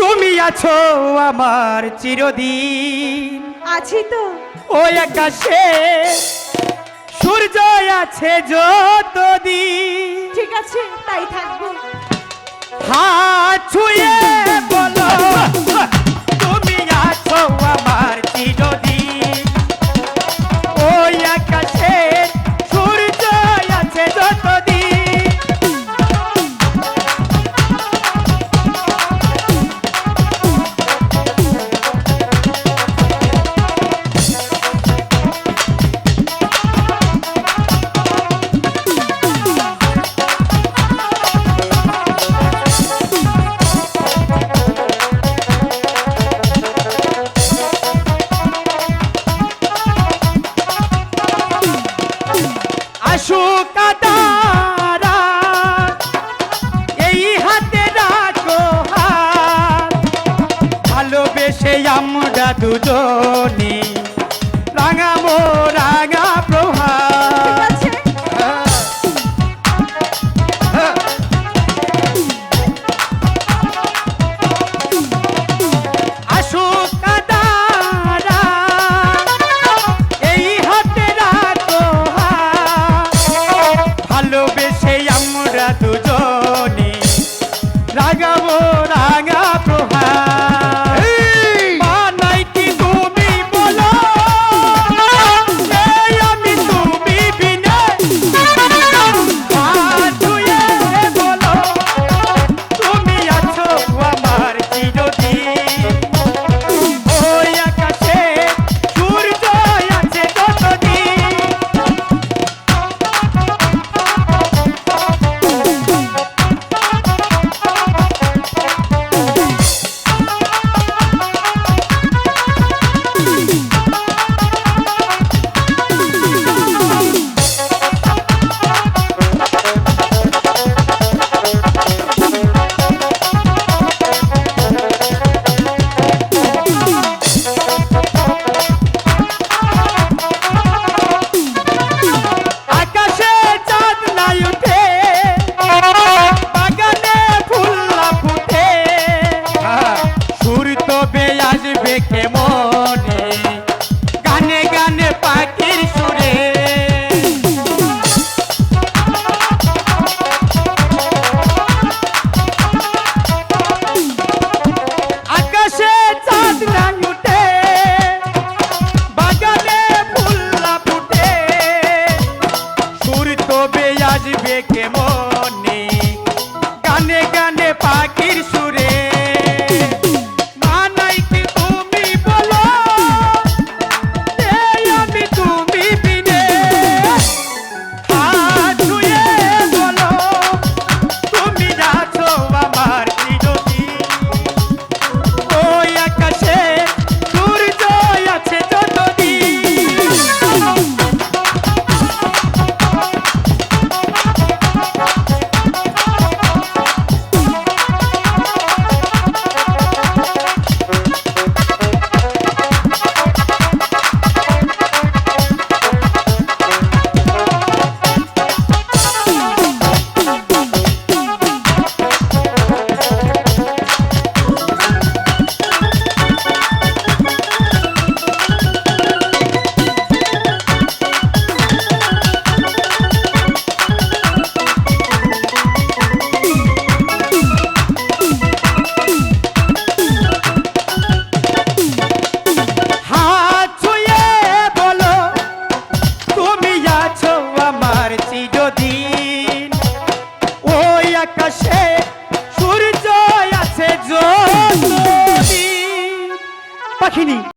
তুমি আছো আমার চিরদিন। আছি তো। ওই আকাশে সূর্য আছে যতদিন। ঠিক আছে তাই থাকব। হাত আমরা দুজনে রাখিনি